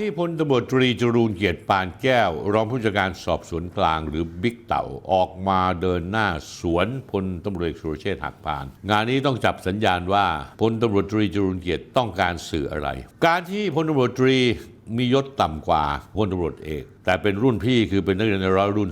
ที่พลตำรวจตรีจรูนเกียรติปานแก้ว รองผู้จัดการสอบสวนกลางหรือบิ๊กเต่าออกมาเดินหน้าสวนพลตำรวจเอกสุรเชษฐ์หักพาน งานนี้ต้องจับสัญญาณว่าพลตำรวจตรีจรูนเกียรติต้องการสื่ออะไร การที่พลตำรวจตรีมียศต่ำกว่าพลตำรวจเอก แต่เป็นรุ่นพี่คือเป็นนักเรียนในร้อยรุ่น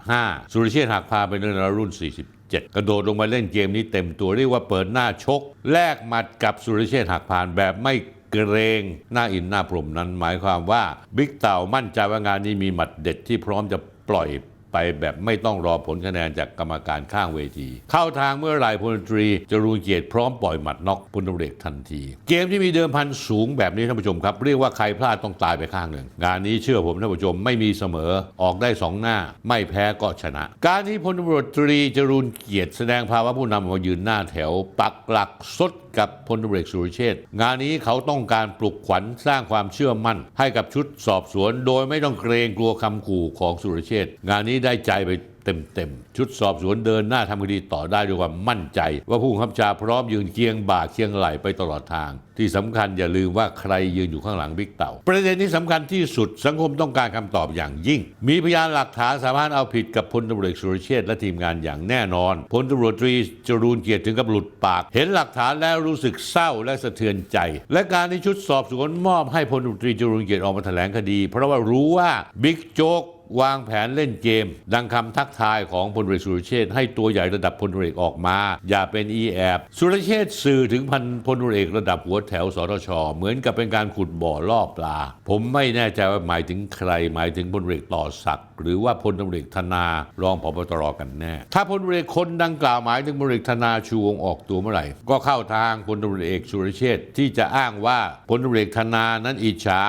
45 สุรเชษฐ์หักพานเป็นนักเรียนร้อยรุ่น47กระโดดลงมาเล่นเกมนี้เต็มตัวเรียกว่าเปิดหน้าชก แลกหมัดกับสุรเชษฐ์หักพานแบบไม่ เกรงหน้าอินหน้าพรมนั้นหมายความว่าบิ๊กเต่ามั่นใจว่างานนี้มีหมัดเด็ดที่พร้อมจะปล่อยไปแบบไม่ต้องรอผลคะแนนจากกรรมการข้างเวที เข้าทางเมื่อไหร่พลตรีจรูนเกียรติพร้อมปล่อยหมัดน็อกพลตรวจเอกทันที เกมที่มีเดิมพันสูงแบบนี้ท่านผู้ชมครับ เรียกว่าใครพลาดต้องตายไปข้างหนึ่ง งานนี้เชื่อผมท่านผู้ชมไม่มีเสมอออกได้สองหน้า ไม่แพ้ก็ชนะ การที่พลตรวจตรีจรูนเกียรติแสดงภาวะผู้นำมายืนหน้าแถว ปักหลักสด กับพลตำรวจเอกสุรเชษ์งานนี้เขาต้องการปลุกขวัญสร้างความเชื่อมั่น ให้กับชุดสอบสวน โดยไม่ต้องเกรงกลัวคำขู่ของสุรเชษ์งานนี้ได้ใจไป เต็มๆ ชุดสอบสวนเดินหน้าทำคดีต่อได้ด้วยความมั่นใจ ว่าผู้บังคับชาพร้อมยืนเคียงบ่าเคียงไหลไปตลอดทาง ที่สำคัญอย่าลืมว่าใครยืนอยู่ข้างหลังบิ๊กเต่า ประเด็นที่สำคัญที่สุดสังคมต้องการคำตอบอย่างยิ่ง มีพยานหลักฐานสามารถเอาผิดกับพลตำรวจสุรเชษและทีมงานอย่างแน่นอนพลตำรวจตรีจรูนเกียรติถึงกับหลุดปาก เห็นหลักฐานแล้วรู้สึกเศร้าและสะเทือนใจ และการที่ชุดสอบสวนมอบให้พลตำรวจตรีจรูนเกียรติออกมาแถลงคดี เพราะว่ารู้ว่าบิ๊กโจ๊ก วางแผนเล่นเกม ดังคำทักทายของพลเรือสุรเชษให้ตัวใหญ่ระดับพลเรือเอกออกมา อย่าเป็นอีแอบสุรเชษสื่อถึงพันพลเรือเอกระดับหัวแถวสทช เหมือนกับเป็นการขุดบ่อล่อปลา ผมไม่แน่ใจว่าหมายถึงใคร หมายถึงพลเรือกต่อศักดิ์หรือว่าพลตำรวจเอกธนารองผบตรกันแน่ ถ้าพลเรือกคนดังกล่าวหมายถึงพลเรือกธนาชูวงออกตัวเมื่อไหร่ ก็เข้าทางพลตำรวจเอกสุรเชษที่จะอ้างว่าพลตำรวจเอกธนานั้นอิจฉา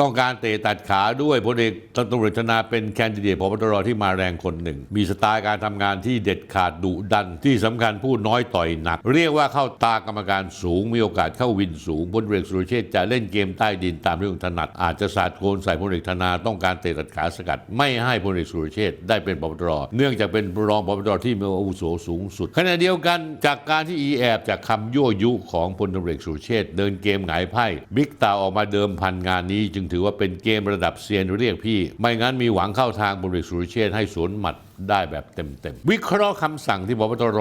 ต้องการเตะตัดขาด้วยพลเอกตำรวจธนาเป็น็นแคนดิเดตพบตรที่มาแรงคนหนึ่ง มีสไตล์การทำงานที่เด็ดขาดดุดัน ที่สำคัญพูดน้อยต่อยหนัก เรียกว่าเข้าตากรรมการสูงมีโอกาสเข้าวินสูงพลเอกสุรเชษจะเล่นเกมใต้ดินตามที่ถนัด อาจจะสาดโกนใส่พลเอกธนาต้องการเตะตัดขาสกัด ไม่ให้พลเอกสุรเชษได้เป็นพบตรเนื่องจากเป็นรองพบตรที่มีอาวุโสสูงสุดขณะเดียวกันจากการที่อีแอบจากคำยั่วยุของพลตำรวจเอกสุรเชษเดินเกมหงายไพ่บิ๊กตาออกมาเดิมพันงานนี้ จึงถือว่าเป็นเกมระดับเซียนเรียกพี่ ไม่งั้นมีหวังเข้าทางพลเอกสุรเชษให้สวนหมัดได้แบบเต็มๆ วิเคราะห์คำสั่งที่พบตร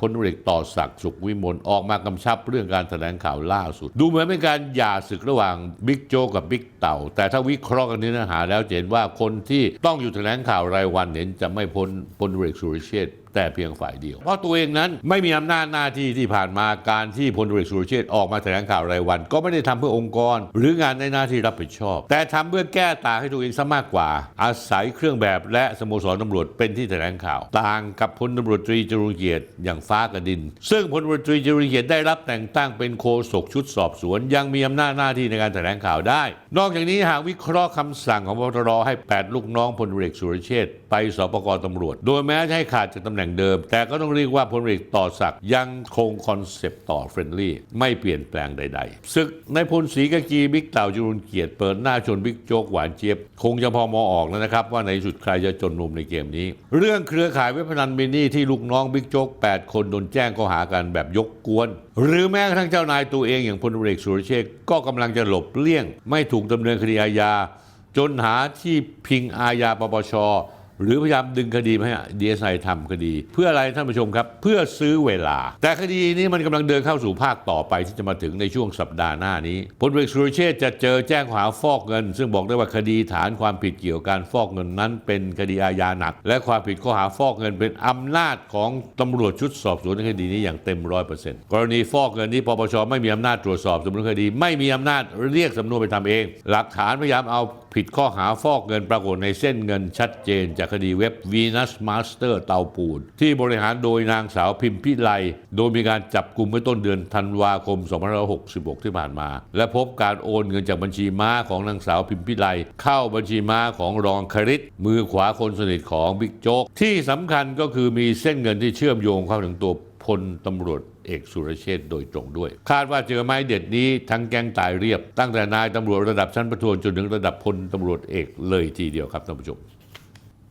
พลเอกต่อศักดิ์สุขวิมลออกมากำชับเรื่องการแถลงข่าวล่าสุด ดูเหมือนเป็นการหย่าศึกระหว่างบิ๊กโจกับบิ๊กเต่า แต่ถ้าวิเคราะห์กันเนื้อหาแล้วจะเห็นว่าคนที่ต้องอยู่แถลงข่าวรายวันเห็นจะไม่พ้นพลเอกสุรเชษฐ์แต่เพียงฝ่ายเดียว เพราะตัวเองนั้นไม่มีอำนาจหน้าที่ที่ผ่านมาการที่พลเอกสุรเชษฐ์ออกมาแถลงข่าวรายวัน ก็ไม่ได้ทำเพื่อองค์กร หรืองานในหน้าที่รับผิดชอบ แต่ทำเพื่อแก้ต่างให้ตัวเองซะมากกว่า อาศัยเครื่องแบบและสโมสรตำรวจเป็นที่แถลงข่าว ต่างกับพลตำรวจตรีจรูญเกียรติอย่างฟ้ากับดิน ซึ่งพลตำรวจตรีจรูญเกียรติได้รับแต่งตั้งเป็นโฆษกชุดสอบสวน ยังมีอำนาจหน้าที่ในการแถลงข่าวได้ นอกจากนี้หากวิเคราะห์คำสั่งของพบตรให้ 8 ลูกน้องพลเอกสุรเชษฐ์ไปสปกตำรวจ โดยแม้จะให้ขาดจากตำแหน่งเดิม แต่ก็ต้องเรียกว่าพลเอกต่อศักดิ์ยังคงคอนเซปต์ต่อเฟรนลี่ไม่เปลี่ยนแปลงใด ๆ ศึกในพลศรีกากีบิ๊กเต่าจรุนเกียรติเปิดหน้าชนบิ๊กโจ๊กหวานเจี๊ยบคงจะพอมองออกแล้วนะครับ ว่าในสุดใครจะจนมุมในเกมนี้เรื่องเครือข่ายเว็บพนันมินี่ที่ลูกน้องบิ๊กโจ๊ก 8 คนโดนแจ้งข้อหากันแบบยกกวน หรือแม้กระทั่งเจ้านายตัวเองอย่างพลเอกสุรเชษก็กำลังจะหลบเลี่ยง ไม่ถูกดำเนินคดีอาญา จนหาที่พิงอาญาปปช หรือพยายามดึงคดีมาให้ดีเอสไอทำคดี เพื่ออะไรท่านผู้ชมครับ เพื่อซื้อเวลา แต่คดีนี้มันกำลังเดินเข้าสู่ภาคต่อไปที่จะมาถึงในช่วงสัปดาห์หน้านี้พลเอกสุรเชษจะเจอแจ้งข้อหาฟอกเงิน ซึ่งบอกได้ว่าคดีฐานความผิดเกี่ยวกับการฟอกเงินนั้นเป็นคดีอาญาหนัก และความผิดข้อหาฟอกเงินเป็นอำนาจของตำรวจชุดสอบสวนในคดีนี้อย่างเต็มร้อยเปอร์เซ็นต์กรณีฟอกเงินนี้ปปชไม่มีอำนาจตรวจสอบสำนวนคดี ไม่มีอำนาจเรียกสำนวนไปทำเอง หลักฐานพยายามเอาผิดข้อหาฟอกเงินปรากฏในเส้นเงินชัดเจนจากคดีเว็บ Venus Master เตาปูน ที่บริหารโดยนางสาวพิมพิไล โดยมีการจับกลุ่มเมื่อต้นเดือนธันวาคม 2566 ที่ผ่านมา และพบการโอนเงินจากบัญชีม้าของนางสาวพิมพิไล เข้าบัญชีม้าของรองคริตมือขวาคนสนิทของบิ๊กโจ๊กที่สำคัญก็คือมีเส้นเงินที่เชื่อมโยงเข้าถึงตัวพลตำรวจเอกสุรเชษโดยตรงด้วย คาดว่าเจอไม้เด็ดนี้ทั้งแก๊งตายเรียบ ตั้งแต่นายตำรวจระดับชั้นประทวนจนถึงระดับพลตำรวจเอกเลยทีเดียวครับท่านผู้ชม